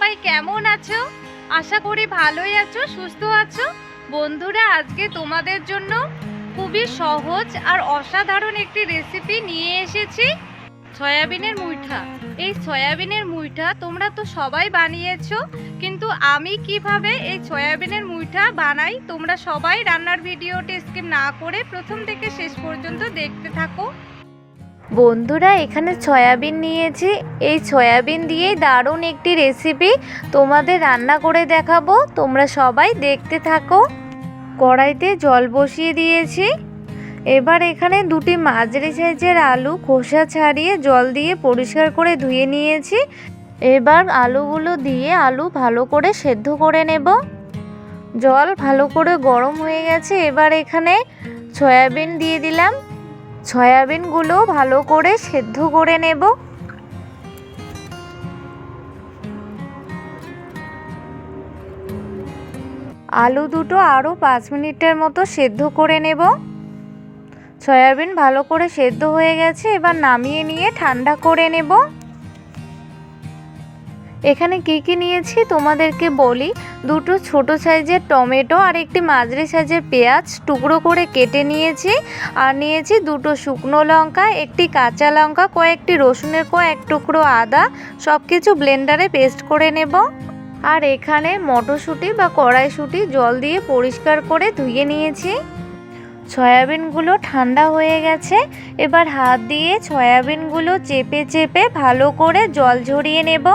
সবাই কেমন আছো? আশা করি ভালোই আছো, সুস্থ আছো। বন্ধুরা, আজকে তোমাদের জন্য খুবই সহজ আর অসাধারণ একটি রেসিপি নিয়ে এসেছি। সয়াবিনের মুইঠা। এই সয়াবিনের মুইঠা তোমরা তো সবাই বানিয়েছো, কিন্তু আমি কীভাবে এই সয়াবিনের মুইঠা বানাই, তোমরা সবাই রান্নার ভিডিওটি স্কিপ না করে প্রথম থেকে শেষ পর্যন্ত দেখতে থাকো। বন্ধুরা, এখানে সয়াবিন নিয়েছি। এই সয়াবিন দিয়েই দারুণ একটি রেসিপি তোমাদের রান্না করে দেখাবো। তোমরা সবাই দেখতে থাকো। কড়াইতে জল বসিয়ে দিয়েছি। এবার এখানে দুটি মাঝারি সাইজের আলু খোসা ছাড়িয়ে জল দিয়ে পরিষ্কার করে ধুয়ে নিয়েছি। এবার আলুগুলো দিয়ে আলু ভালো করে সেদ্ধ করে নেব। জল ভালো করে গরম হয়ে গেছে। এবার এখানে সয়াবিন দিয়ে দিলাম। সয়াবিনগুলো ভালো করে সেদ্ধ করে নেব। আলু দুটো আরও পাঁচ মিনিটের মতো সেদ্ধ করে নেব। সয়াবিন ভালো করে সেদ্ধ হয়ে গেছে, এবার নামিয়ে নিয়ে ঠান্ডা করে নেব। এখানে কি কি নিয়েছি তোমাদেরকে বলি? দুটো ছোট সাইজের টমেটো আর একটি মাঝারি সাইজের পেঁয়াজ টুকরো করে কেটে নিয়েছি। আর নিয়েছি দুটো শুকনো লঙ্কা, একটি কাঁচা লঙ্কা, কয়েকটি রসুনের কয়েক টুকরো আদা। সব কিছু ব্লেন্ডারে পেস্ট করে নেব। আর এখানে মটরশুঁটি বা কড়াইশুঁটি জল দিয়ে পরিষ্কার করে ধুয়ে নিয়েছি। সয়াবিনগুলো ঠান্ডা হয়ে গেছে। এবার হাত দিয়ে সয়াবিনগুলো চেপে চেপে ভালো করে জল ঝরিয়ে নেব।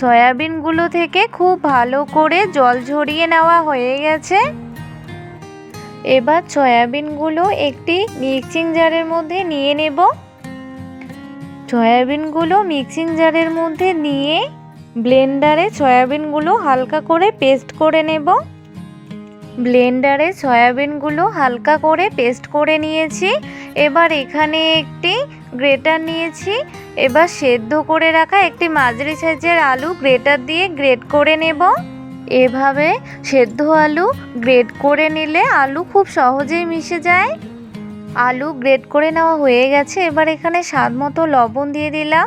সয়াবিনগুলো থেকে খুব ভালো করে জল ঝরিয়ে নেওয়া হয়ে গেছে। এবার সয়াবিনগুলো একটি মিক্সিং জারের মধ্যে নিয়ে নেব। সয়াবিনগুলো মিক্সিং জারের মধ্যে নিয়ে ব্লেন্ডারে সয়াবিনগুলো হালকা করে পেস্ট করে নেব। ব্লেন্ডারে সয়াবিনগুলো হালকা করে পেস্ট করে নিয়েছি। এবার এখানে একটি গ্রেটার নিয়েছি। এবার সেদ্ধ করে রাখা একটি মাঝারি সাইজের আলু গ্রেটার দিয়ে গ্রেট করে নেব। এভাবে সেদ্ধ আলু গ্রেট করে নিলে আলু খুব সহজেই মিশে যায়। আলু গ্রেট করে নেওয়া হয়ে গেছে। এবার এখানে স্বাদ মতো লবণ দিয়ে দিলাম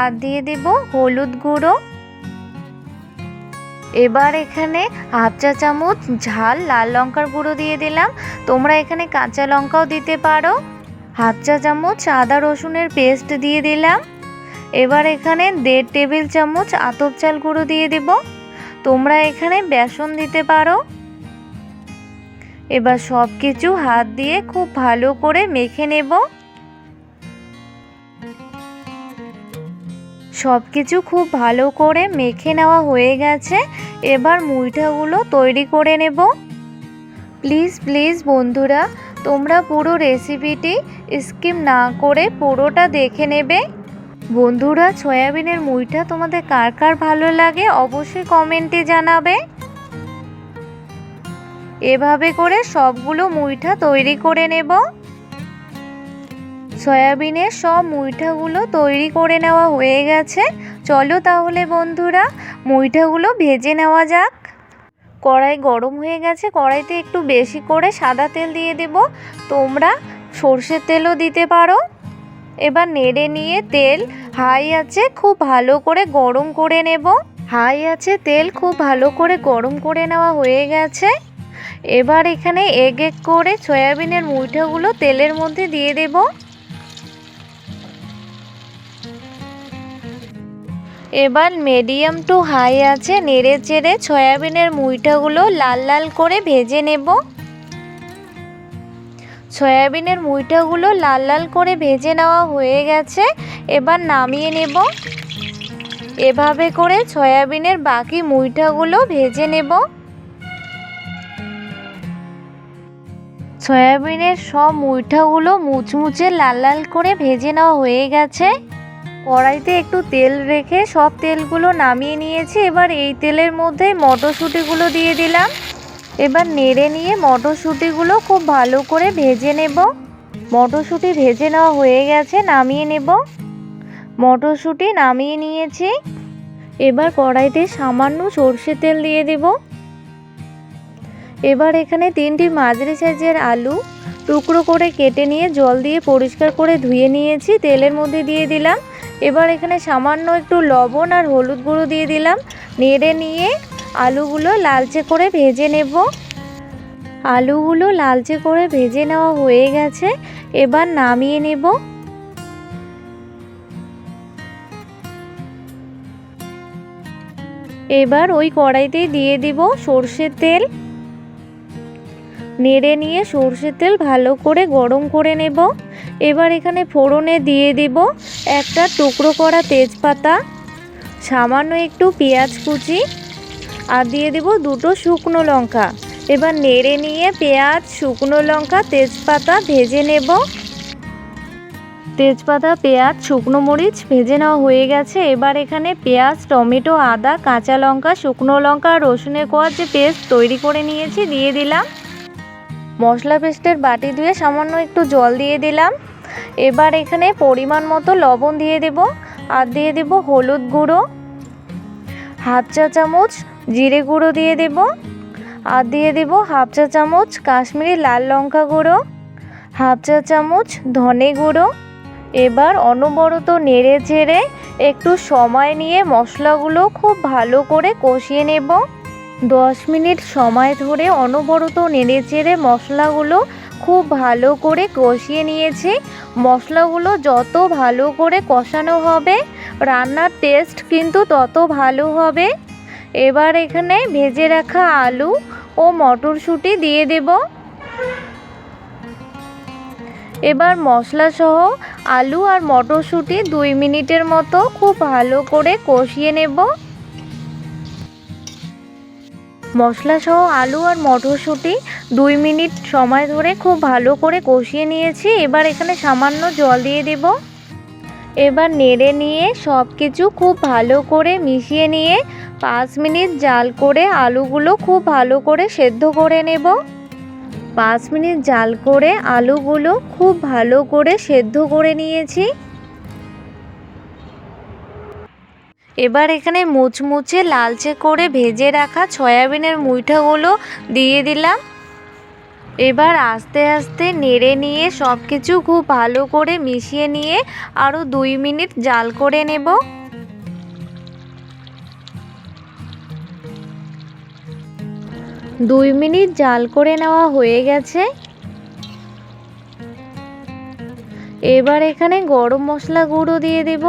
আর দিয়ে দেব হলুদ গুঁড়ো। এবার এখানে হাফ চা চামচ ঝাল লাল লঙ্কার গুঁড়ো দিয়ে দিলাম। তোমরা এখানে কাঁচা লঙ্কাও দিতে পারো। হাফ চা চামচ, আদা রসুনের পেস্ট দিয়ে দিলাম। এবার এখানে দেড় টেবিল চামচ আতপ চাল গুঁড়ো দিয়ে দেব। তোমরা এখানে বেসন দিতে পারো। এবার সব কিছু হাত দিয়ে খুব ভালো করে মেখে নেব। সব কিছু খুব ভালো করে মেখে নেওয়া হয়ে গেছে। এবার মুইঠাগুলো তৈরি করে নেব। প্লিজ প্লিজ বন্ধুরা, তোমরা পুরো রেসিপিটি স্কিপ না করে পুরোটা দেখে নেবে। বন্ধুরা, সয়াবিনের মুইঠা তোমাদের কার কার ভালো লাগে অবশ্যই কমেন্টে জানাবে। এভাবে করে সবগুলো মুইঠা তৈরি করে নেব। সয়াবিনের সব মুইঠাগুলো তৈরি করে নেওয়া হয়ে গেছে। চলো তাহলে বন্ধুরা মুইঠাগুলো ভেজে নেওয়া যাক। কড়াই গরম হয়ে গেছে, কড়াইতে একটু বেশি করে সাদা তেল দিয়ে দেব। তোমরা সর্ষের তেলও দিতে পারো। এবার নেড়ে নিয়ে তেল হাই আছে, খুব ভালো করে গরম করে নেব। হাই আছে, তেল খুব ভালো করে গরম করে নেওয়া হয়ে গেছে। এবার এখানে এক এক করে সয়াবিনের মুইঠাগুলো তেলের মধ্যে দিয়ে দেব। এবার মিডিয়াম টু হাই আছে, নেড়ে চেড়ে সয়াবিনের মুইঠাগুলো লাল লাল করে ভেজে নেব। সয়াবিনের মুইঠাগুলো লাল লাল করে ভেজে নেওয়া হয়ে গেছে। এবার নামিয়ে নেব। এভাবে করে সয়াবিনের বাকি মুইঠাগুলো ভেজে নেব। সয়াবিনের সব মুইঠাগুলো মুচমুচে লাল লাল করে ভেজে নেওয়া হয়ে গেছে। কড়াইতে একটু তেল রেখে সব তেলগুলো নামিয়ে নিয়েছি। এবার এই তেলের মধ্যে মটরশুঁটিগুলো দিয়ে দিলাম। এবার নেড়ে নিয়ে মটরশুঁটিগুলো খুব ভালো করে ভেজে নেব। মটরশুঁটি ভেজে নেওয়া হয়ে গেছে, নামিয়ে নেব। মটরশুঁটি নামিয়ে নিয়েছি। এবার কড়াইতে সামান্য সর্ষে তেল দিয়ে দেব। এবার এখানে তিনটি মাঝারি সাইজের আলু টুকরো করে কেটে নিয়ে জল দিয়ে পরিষ্কার করে ধুয়ে নিয়েছি, তেলের মধ্যে দিয়ে দিলাম। এবার এখানে সামান্য একটু লবণ আর হলুদ গুঁড়ো দিয়ে দিলাম। নেড়ে নিয়ে আলুগুলো লালচে করে ভেজে নেব। আলুগুলো লালচে করে ভেজে নেওয়া হয়ে গেছে, এবার নামিয়ে নেব। এবার ওই কড়াইতেই দিয়ে দিব সর্ষের তেল। নেড়ে নিয়ে সর্ষের তেল ভালো করে গরম করে নেব। এবার এখানে ফোড়নে দিয়ে দিব একটা টুকরো করা তেজপাতা, সামান্য একটু পেঁয়াজ কুচি। আর দিয়ে দেব দুটো শুকনো লঙ্কা। এবার নেড়ে নিয়ে পেঁয়াজ, শুকনো লঙ্কা, তেজপাতা ভেজে নেব। তেজপাতা, পেঁয়াজ, শুকনো মরিচ ভেজে নেওয়া হয়ে গেছে। এবার এখানে পেঁয়াজ, টমেটো, আদা, কাঁচা লঙ্কা, শুকনো লঙ্কা রসুনের কোয়ার যে পেস্ট তৈরি করে নিয়েছি দিয়ে দিলাম। মশলা পেস্টের বাটি ধুয়ে সামান্য একটু জল দিয়ে দিলাম। এবার এখানে পরিমাণ মতো লবণ দিয়ে দেব। আর দিয়ে দেব হলুদ গুঁড়ো। হাফ চা চামচ জিরে গুঁড়ো দিয়ে দেব, আর দিয়ে দেব হাফ চা চামচ কাশ্মীরি লাল লঙ্কা গুঁড়ো, হাফ চা চামচ ধনে গুঁড়ো। এবার অনবরত নেড়ে চেড়ে একটু সময় নিয়ে মশলাগুলো খুব ভালো করে কষিয়ে নেব। দশ মিনিট সময় ধরে অনবরত নেড়ে চেড়ে মশলাগুলো খুব ভালো করে কষিয়ে নিয়েছি। মশলাগুলো যত ভালো করে কষানো হবে, রান্নার টেস্ট কিন্তু তত ভালো হবে। এবার এখানে ভেজে রাখা আলু ও মটরশুঁটি দিয়ে দেব। এবার মশলা সহ আলু আর মটরশুঁটি দুই মিনিটের মতো খুব ভালো করে কষিয়ে নেব। মশলা সহ আলু আর মটরশুঁটি দুই মিনিট সময় ধরে খুব ভালো করে কষিয়ে নিয়েছি। এবার এখানে সামান্য জল দিয়ে দেব। এবার নেড়ে নিয়ে সব কিছু খুব ভালো করে মিশিয়ে নিয়ে পাঁচ মিনিট জাল করে আলুগুলো খুব ভালো করে সেদ্ধ করে নেব। পাঁচ মিনিট জাল করে আলুগুলো খুব ভালো করে সেদ্ধ করে নিয়েছি। এবার এখানে মুচমুচে লালচে করে ভেজে রাখা সয়াবিনের মুইঠাগুলো দিয়ে দিলাম। এবার আস্তে আস্তে নেড়ে নিয়ে সব কিছু খুব ভালো করে মিশিয়ে নিয়ে আরও দুই মিনিট জাল করে নেব। দুই মিনিট জাল করে নেওয়া হয়ে গেছে। এবার এখানে গরম মশলা গুঁড়ো দিয়ে দেব।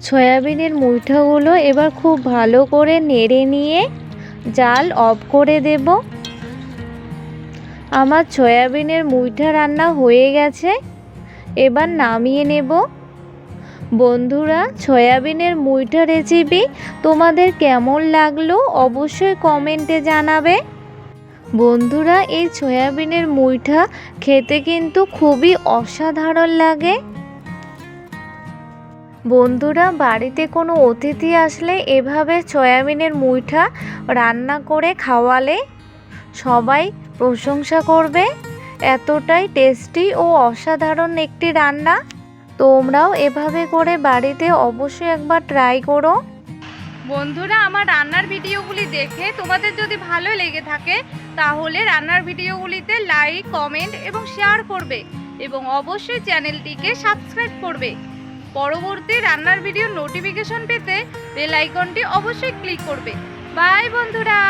সয়াবিনের মুইঠাগুলো এবার খুব ভালো করে নেড়ে নিয়ে জাল অফ করে দেব। আমার সয়াবিনের মুইঠা রান্না হয়ে গেছে। এবার নামিয়ে নেব। বন্ধুরা, সয়াবিনের মুইঠা রেসিপি তোমাদের কেমন লাগল অবশ্যই কমেন্টে জানাবে। বন্ধুরা, এই সয়াবিনের মুইঠা খেতে কিন্তু খুবই অসাধারণ লাগে। বন্ধুরা, বাড়িতে কোনো অতিথি আসলে এভাবে সয়াবিনের মুইঠা রান্না করে খাওয়ালে সবাই প্রশংসা করবে। এতটাই টেস্টি ও অসাধারণ একটি রান্না। তোমরাও এভাবে করে বাড়িতে অবশ্যই একবার ট্রাই করো। বন্ধুরা, আমার রান্নার ভিডিওগুলি দেখে তোমাদের যদি ভালো লেগে থাকে, তাহলে রান্নার ভিডিওগুলিতে লাইক কমেন্ট এবং শেয়ার করবে এবং অবশ্যই চ্যানেলটিকে সাবস্ক্রাইব করবে। পরবর্তী রান্নার ভিডিও নোটিফিকেশন পেতে বেল আইকনটি অবশ্যই ক্লিক করবে। বাই বন্ধুরা!